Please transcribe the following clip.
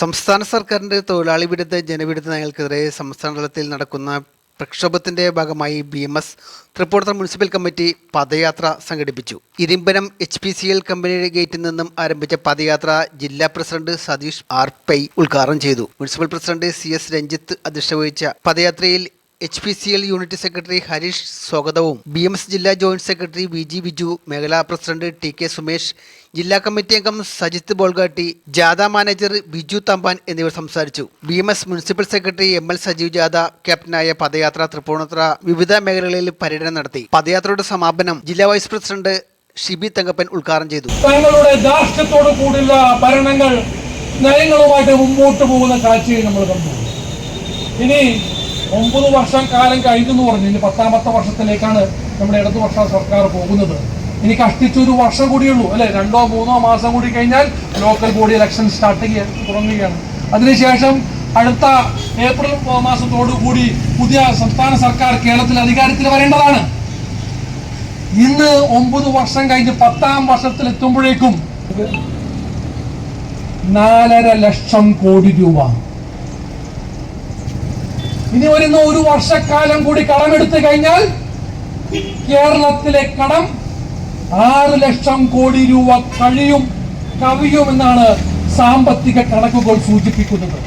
സംസ്ഥാന സർക്കാരിന്റെ തൊഴിലാളി വിരുദ്ധ ജനവിരുദ്ധ നയങ്ങൾക്കെതിരെ സംസ്ഥാന തലത്തിൽ നടക്കുന്ന പ്രക്ഷോഭത്തിന്റെ ഭാഗമായി B M S Tripunithura municipal committee പദയാത്ര സംഘടിപ്പിച്ചു. Irimpanam H P C L കമ്പനിയുടെ ഗേറ്റിൽ നിന്നും ആരംഭിച്ച പദയാത്ര ജില്ലാ പ്രസിഡന്റ് സതീഷ് ആർ പൈ ഉദ്ഘാടനം ചെയ്തു. Municipal president C S Ranjith അധ്യക്ഷത വഹിച്ച പദയാത്രയിൽ H P C L unit secretary Harish സ്വാഗതവും. ബി എം എസ് ജില്ലാ joint secretary V G Biju മേഖലാ പ്രസിഡന്റ് ടി കെ സുമേഷ് ജില്ലാ കമ്മിറ്റി അംഗം സജിത്ത് ബോൾഗാട്ടി ജാഥ മാനേജർ ബിജു തമ്പാൻ എന്നിവർ സംസാരിച്ചു. B M S municipal secretary M L Sajeev ജാഥ ക്യാപ്റ്റനായ പദയാത്ര തൃപ്പൂണിത്തുറ വിവിധ മേഖലകളിൽ പര്യടനം നടത്തി. പദയാത്രയുടെ സമാപനം ജില്ലാ വൈസ് പ്രസിഡന്റ് ഷിബി തങ്കപ്പൻ ഉദ്ഘാടനം ചെയ്തു. തങ്ങളുടെ കൂടിയുള്ള ഭരണങ്ങൾ നയങ്ങളുമായിട്ട് മുമ്പോട്ട് പോകുന്ന കാഴ്ചയെ നമ്മൾ കണ്ടു. ഇനി ഒമ്പത് വർഷം കാലം കഴിഞ്ഞു എന്ന് പറഞ്ഞു. ഇനി പത്താമത്തെ വർഷത്തിലേക്കാണ് നമ്മുടെ ഇടതുപക്ഷ സർക്കാർ പോകുന്നത്. ഇനി കഷ്ടിച്ചൊരു വർഷം കൂടിയുള്ളൂ അല്ലെ? രണ്ടോ മൂന്നോ മാസം കൂടി കഴിഞ്ഞാൽ ലോക്കൽ ബോഡി ഇലക്ഷൻ സ്റ്റാർട്ട് ചെയ്യാൻ തുടങ്ങുകയാണ്. അതിനുശേഷം അടുത്ത ഏപ്രിൽ മാസത്തോടു കൂടി പുതിയ സംസ്ഥാന സർക്കാർ കേരളത്തിൽ അധികാരത്തിൽ വരേണ്ടതാണ്. ഇന്ന് ഒമ്പത് വർഷം കഴിഞ്ഞ് പത്താം വർഷത്തിൽ എത്തുമ്പോഴേക്കും നാലര ലക്ഷം കോടി രൂപ ഇനി വരുന്ന ഒരു വർഷക്കാലം കൂടി കടമെടുത്തു കഴിഞ്ഞാൽ കേരളത്തിലെ കടം ആറ് ലക്ഷം കോടി രൂപ കഴിയും കവിയുമെന്നാണ് സാമ്പത്തിക കണക്കുകൾ സൂചിപ്പിക്കുന്നത്.